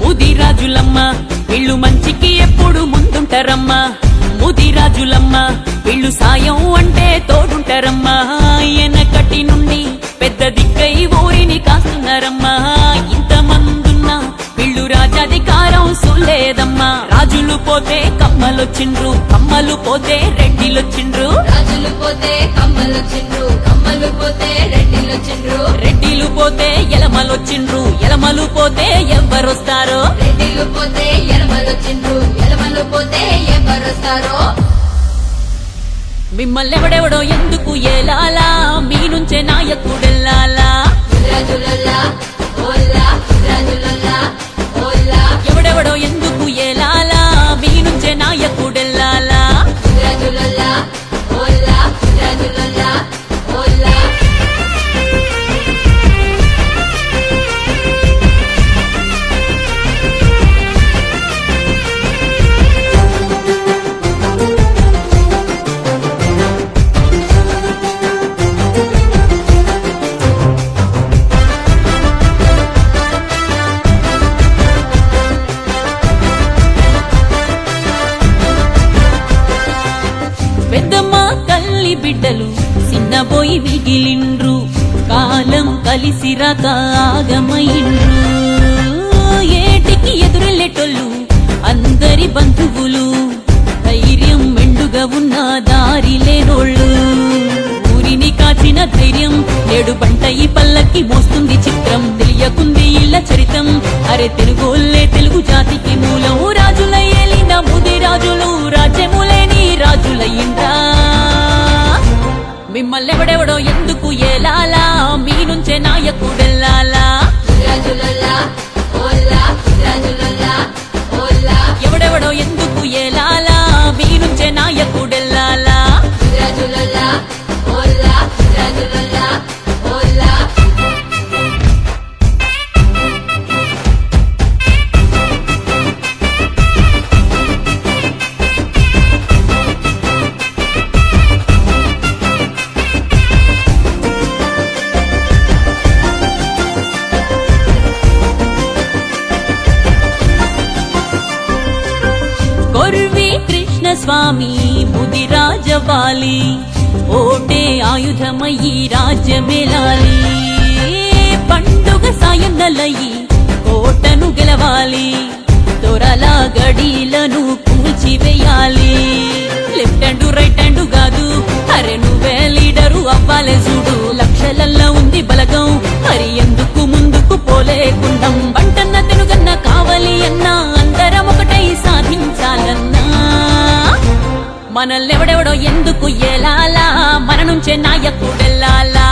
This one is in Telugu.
ముదిరాజులమ్మ వీళ్ళు మంచికి ఎప్పుడు ముందుంటారమ్మా. ముదిరాజులమ్మ వీళ్ళు సాయం అంటే తోడుంటారమ్మా. ఎనకటి నుండి పెద్ద దిక్కై ఊరిని కాస్తున్నారమ్మా. ఇంతమందున్న వీళ్ళు రాజాధికారం సులేదమ్మా. రాజులు పోతే కమ్మలొచ్చిండ్రు కమ్మలు పోతే రెడ్డిలొచ్చిండ్రు. రాజులు పోతే కమ్మలొచ్చిండ్రు కమ్మలు పోతే రెడ్డిలొచ్చిండ్రు. రెడ్డిలు పోతే ఎలా ఎలమలొచ్చిండ్రు ఎలమలు పోతే ఎవ్వరొస్తారో రెడ్డిలు పోతే ఎలమలు చిండ్రు ఎలమలు పోతే ఎవరొస్తారో? మిమ్మల్ని ఎవడెవడో ఎందుకు ఏలాలా? మీ తల్లి బిడ్డలు చిన్నబోయి మిగిలిండ్రు. కాలం కలిసి ఆగమైండ్రు ఏటికి ఎదురెళ్ళేటోళ్ళు అందరి బంధువులు. ధైర్యం మెండుగా ఉన్న దారి లేనోళ్ళు. ఊరిని కాచిన ధైర్యం నేడు పంట ఈ పల్లకి మోస్తుంది చిత్రం. తెలియకుంది ఇళ్ళ చరితం. అరే తెలుగోళ్ళే తెలుగు జాతికి మూలం. మమ్మల్ని ఎవడెవడో కొర్వి కృష్ణ స్వామి ముదిరాజవాలి ఓటే ఆయుధమయ్యి రాజ్యమేలాలి. పండుగ సాయం సాయన్నలయ్యి కోటను గెలవాలి. దొరల గడీలను కూల్చివేయాలి. లెఫ్ట్ అండ్ రైట్ అండ్ కాదు అరే నువ్వే లీడరు అవ్వాలే చూడు. లక్షలల్లో ఉంది బలగం మరి ఎందుకు ముందుకు పోలేకుండా? మనల్నెవడెవడో ఎందుకు ఎలా మన నుంచే వెళ్ళాలా